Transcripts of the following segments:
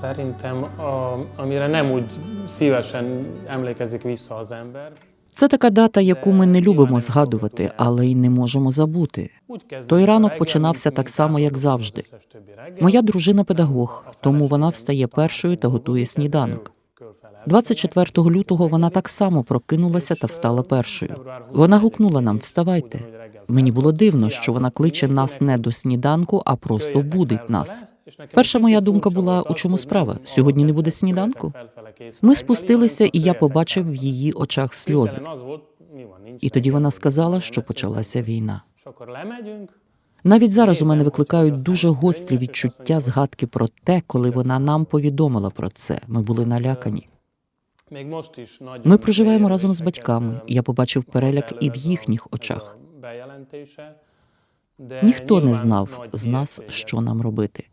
szerintem, a, amire nem úgy szívesen emlékezik vissza az ember. Це така дата, яку ми не любимо згадувати, але й не можемо забути. Той ранок починався так само, як завжди. Моя дружина педагог, тому вона встає першою та готує сніданок. 24 лютого вона так само прокинулася та встала першою. Вона гукнула нам Вставайте. Мені було дивно, що вона кличе нас не до сніданку, а просто будить нас. Перша моя думка була, у чому справа? Сьогодні не буде сніданку? Ми спустилися, і я побачив в її очах сльози. І тоді вона сказала, що почалася війна. Навіть зараз у мене викликають дуже гострі відчуття згадки про те, коли вона нам повідомила про це. Ми були налякані. Ми проживаємо разом з батьками. Я побачив переляк і в їхніх очах. Ніхто не знав з нас, що нам робити.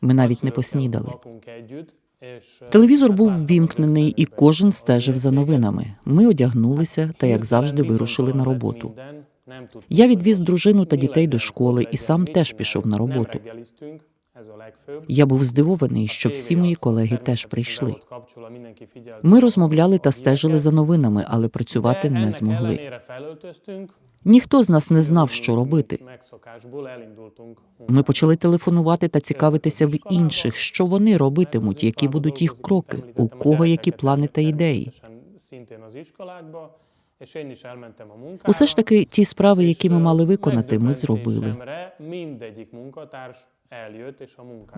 Ми навіть не поснідали. Телевізор був ввімкнений, і кожен стежив за новинами. Ми одягнулися та, як завжди, вирушили на роботу. Я відвіз дружину та дітей до школи і сам теж пішов на роботу. Я був здивований, що всі мої колеги теж прийшли. Ми розмовляли та стежили за новинами, але працювати не змогли. Ніхто з нас не знав, що робити. Ми почали телефонувати та цікавитися в інших, що вони робитимуть, які будуть їх кроки, у кого які плани та ідеї. Усе ж таки, ті справи, які ми мали виконати, ми зробили.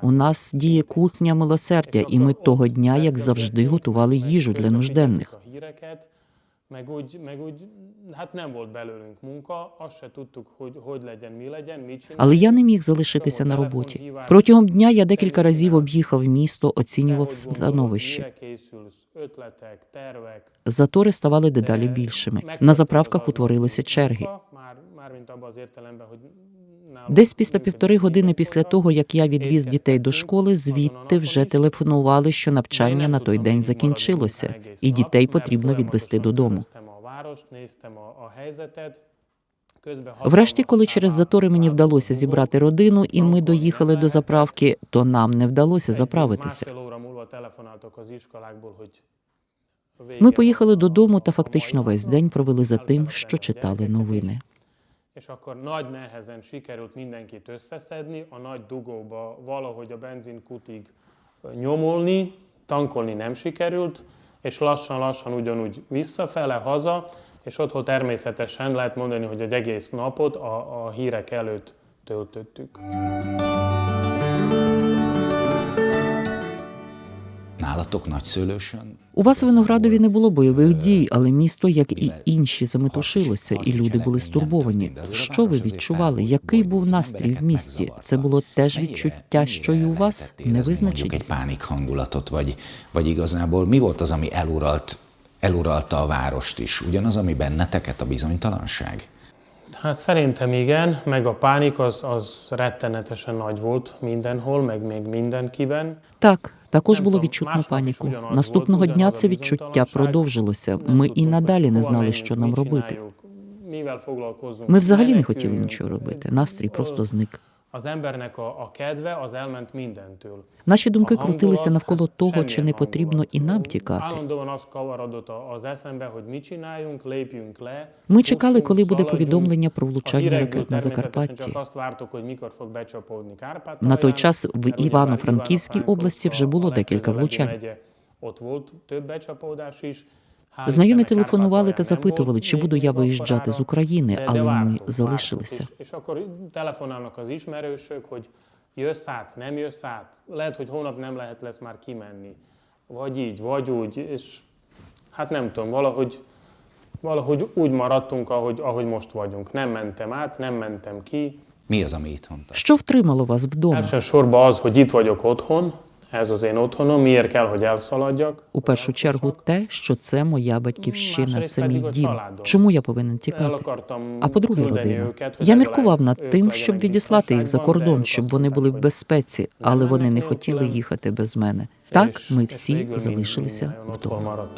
У нас діє кухня милосердя, і ми того дня, як завжди, готували їжу для нужденних. Meg úgy, meg úgy, hát nem volt belőlünk munka, azt se tudtuk, hogy hogy legyen, mi legyen, mit. Але я не міг залишитися на роботі. Протягом дня я декілька разів об'їхав місто, оцінював становище. Затори ставали дедалі більшими. На заправках утворилися черги. Десь після півтори години після того, як я відвіз дітей до школи, звідти вже телефонували, що навчання на той день закінчилося, і дітей потрібно відвести додому. Врешті, коли через затори мені вдалося зібрати родину, і ми доїхали до заправки, то нам не вдалося заправитися. Ми поїхали додому та фактично весь день провели за тим, що читали новини. És akkor nagy nehezen sikerült mindenkit összeszedni, a nagy dugóba valahogy a benzinkutig nyomulni, tankolni nem sikerült, és lassan-lassan ugyanúgy visszafele, haza, és otthon természetesen lehet mondani, hogy egy egész napot a, a hírek előtt töltöttük. У вас у Виноградові не було бойових дій, але місто, як і інші, заметушилося, і люди були стурбовані. Що ви відчували? Який був настрій в місті? Це було теж відчуття, що й у вас невизначеність. pánik hangulatot, vagy, vagy igazából mi volt az, ami eluralt, eluralta a várost is? Ugyanaz, ami benneteket, a bizonytalanság? Hát szerintem igen, meg a pánik az, az rettenetesen nagy volt mindenhol, meg még mindenkiben. Так, також було відчутно паніку. Наступного дня це відчуття продовжилося. Ми і надалі не знали, що нам робити. Ми взагалі не хотіли нічого робити. Настрій просто зник. Наші думки крутилися навколо того, чи не потрібно і нам тікати. Ми чекали, коли буде повідомлення про влучання ракет на Закарпатті. На той час в Івано-Франківській області вже було декілька влучань. Знайомі телефонували та запитували, чи буду я виїжджати з України, але ми залишилися. És akkor telefonálnak az ismerősök, hogy jössz át, nem jössz át. Lehet, hogy hónap nem lehet lesz már kimenni. Vagy így, vagy úgy. És hát nem tudom, valahogy, valahogy úgy maradtunk, ahogy, ahogy most vagyunk. Nem mentem át, nem mentem ki. Mi az, ami itthon tart? Що втримало вас вдома? Elsősorban az, hogy itt vagyok otthon, У першу чергу те, що це моя батьківщина, це мій дім. Чому я повинен тікати? А по-друге, родина. Я міркував над тим, щоб відіслати їх за кордон, щоб вони були в безпеці, але вони не хотіли їхати без мене. Так, ми всі залишилися вдома.